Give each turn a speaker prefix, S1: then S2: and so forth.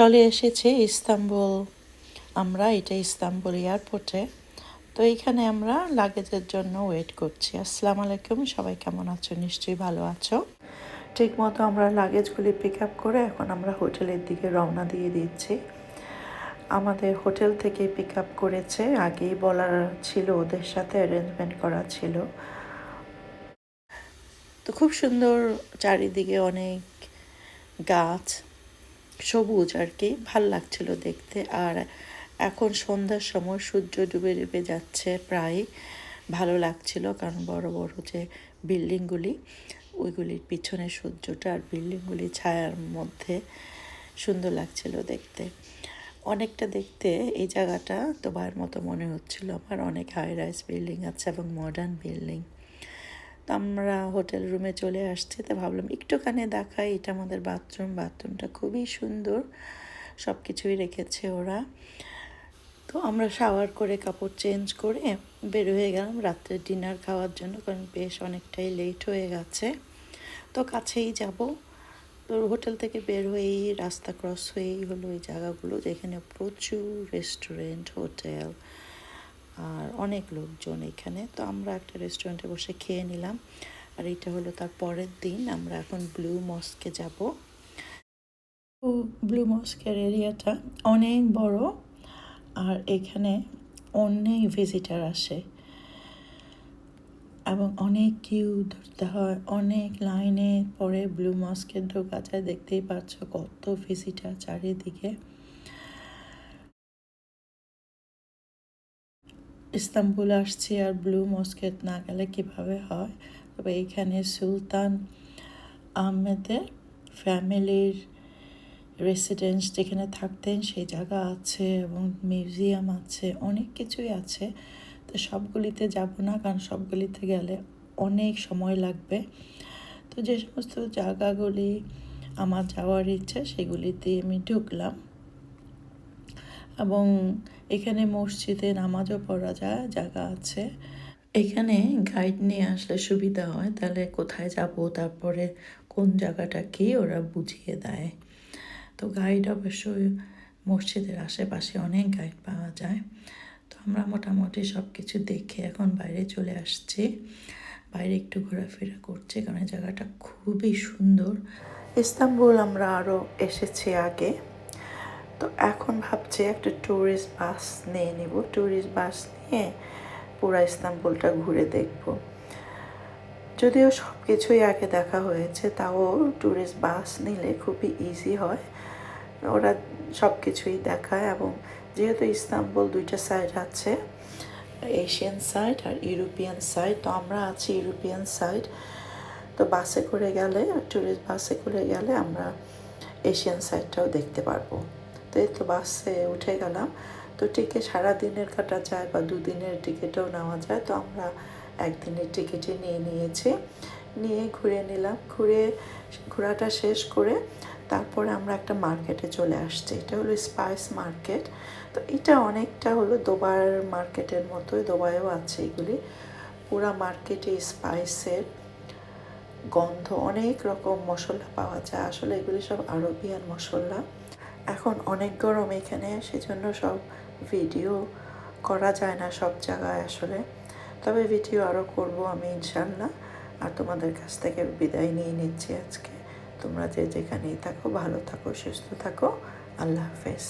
S1: চলে এসেছে ইস্তাম্বুল, আমরা এটা ইস্তাম্বুল এয়ারপোর্টে। তো এইখানে আমরা লাগেজের জন্য ওয়েট করছি। আসসালামু আলাইকুম, সবাই কেমন আছো? নিশ্চয়ই ভালো আছো। ঠিক মতো আমরা লাগেজগুলি পিক আপ করে এখন আমরা হোটেলের দিকে রওনা দিয়ে দিচ্ছি। আমাদের হোটেল থেকে পিক আপ করেছে, আগেই বলার ছিল, ওদের সাথে অ্যারেঞ্জমেন্ট করা ছিল। তো খুব সুন্দর চারিদিকে অনেক গাছ। সবুজ আর কি, ভালো লাগছিল দেখতে। আর এখন সন্ধ্যার সময় সূর্য ডুবে ডুবে যাচ্ছে প্রায়, ভালো লাগছিল কারণ বড় বড় যে বিল্ডিংগুলি, ওইগুলির পিছনে সূর্যটা আর বিল্ডিংগুলি ছায়ার মধ্যে সুন্দর লাগছিল দেখতে। অনেকটা দেখতে এই জায়গাটা তোমার মতো মনে হচ্ছিল আমার, অনেক হাই রাইস বিল্ডিং আছে এবং মডার্ন বিল্ডিং আমরা হোটেল রুমে চলে আসছি, তো ভাবলাম একটুখানি দেখাই। এটা আমাদের বাথরুম বাথরুমটা খুবই সুন্দর। সব কিছুই রেখেছে ওরা। তো আমরা শাওয়ার করে, কাপড় চেঞ্জ করে বের হয়ে গেলাম রাত্রে ডিনার খাওয়ার জন্য, কারণ বেশ অনেকটাই লেট হয়ে গেছে। তো কাছেই যাব। তো হোটেল থেকে বের হয়েই, রাস্তা ক্রস হয়েই হলো এই জায়গাগুলো, যেখানে প্রচুর রেস্টুরেন্ট হোটেল আর অনেক লোকজন এখানে। তো আমরা একটা রেস্টুরেন্টে বসে খেয়ে নিলাম। আর এটা হলো তার পরের দিন। আমরা এখন ব্লু মস্কে যাব। ব্লু মস্কের এরিয়াটা অনেক বড়। আর এখানে অনেক ভিজিটার আসে। এবং অনেক কিউ ধরতে হয়। অনেক লাইনে পরে ব্লু মস্কের ঢোকা যায় দেখতেই পাচ্ছ কত ভিজিটার চারিদিকে। ইস্তাম্বুল আসছি আর ব্লু মস্কেট না গেলে কীভাবে হয়? তবে এইখানে সুলতান আহমেদের ফ্যামিলির রেসিডেন্স যেখানে থাকতেন, সেই জায়গা আছে এবং মিউজিয়াম আছে, অনেক কিছুই আছে। তো সবগুলিতে যাব না, কারণ সবগুলিতে গেলে অনেক সময় লাগবে। তো যে সমস্ত জায়গাগুলি আমার যাওয়ার ইচ্ছা, সেগুলিতে আমি ঢুকলাম। এবং এখানে মসজিদে নামাজও পড়া যায় জায়গা আছে। এখানে গাইড নিয়ে আসলে সুবিধা হয়, তাহলে কোথায় যাব, তারপরে কোন জায়গাটা কি ওরা বুঝিয়ে দেয়। তো গাইড অবশ্যই মসজিদের আশেপাশে অনেক গাইড পাওয়া যায়। তো আমরা মোটামুটি সব কিছু দেখে এখন বাইরে চলে আসছি। বাইরে একটু ঘোরাফেরা করছি, কারণ জায়গাটা খুবই সুন্দর। ইস্তাম্বুল আমরা আরও এসেছি আগে। তো এখন ভাবছি একটা ট্যুরিস্ট বাস নিয়ে নিব। ট্যুরিস্ট বাস নিয়ে পুরা ইস্তাম্বুলটা ঘুরে দেখব। যদিও সব কিছুই আগে দেখা হয়েছে, তাও ট্যুরিস্ট বাস নিলে খুবই ইজি হয়। ওরা সব কিছুই দেখায় এবং যেহেতু ইস্তাম্বুল দুইটা সাইড আছে এশিয়ান সাইড আর ইউরোপিয়ান সাইড তো আমরা আছি ইউরোপিয়ান সাইড তো বাসে করে গেলে ট্যুরিস্ট বাসে করে গেলে আমরা এশিয়ান সাইডটাও দেখতে পারব। তো এই তো বাসে উঠে গেলাম। তো টিকিট সারা দিনের কাটা যায় বা দুদিনের টিকিটও নেওয়া যায়। তো আমরা একদিনের টিকিটই নিয়ে নিয়েছি। নিয়ে ঘুরে নিলাম। ঘুরে ঘোরাটা শেষ করে তারপরে আমরা একটা মার্কেটে চলে আসছি। এটা হলো স্পাইস মার্কেট। তো এটা অনেকটা হলো দোবার মার্কেটের মতোই দোবায়ও আছে এগুলি। পুরা মার্কেটে স্পাইসের গন্ধ, অনেক রকম মশলা পাওয়া যায়। আসলে এগুলি সব আরবিয়ান মশলা। এখন অনেক গরম এখানে, সেজন্য সব ভিডিও করা যায় না সব জায়গায় আসলে। তবে ভিডিও আরও করব আমি ইনশাল্লাহ আর তোমাদের কাছ থেকে বিদায় নিয়ে নিচ্ছি আজকে। তোমরা যে যেখানেই থাকো, ভালো থাকো, সুস্থ থাকো। আল্লাহ হাফেজ।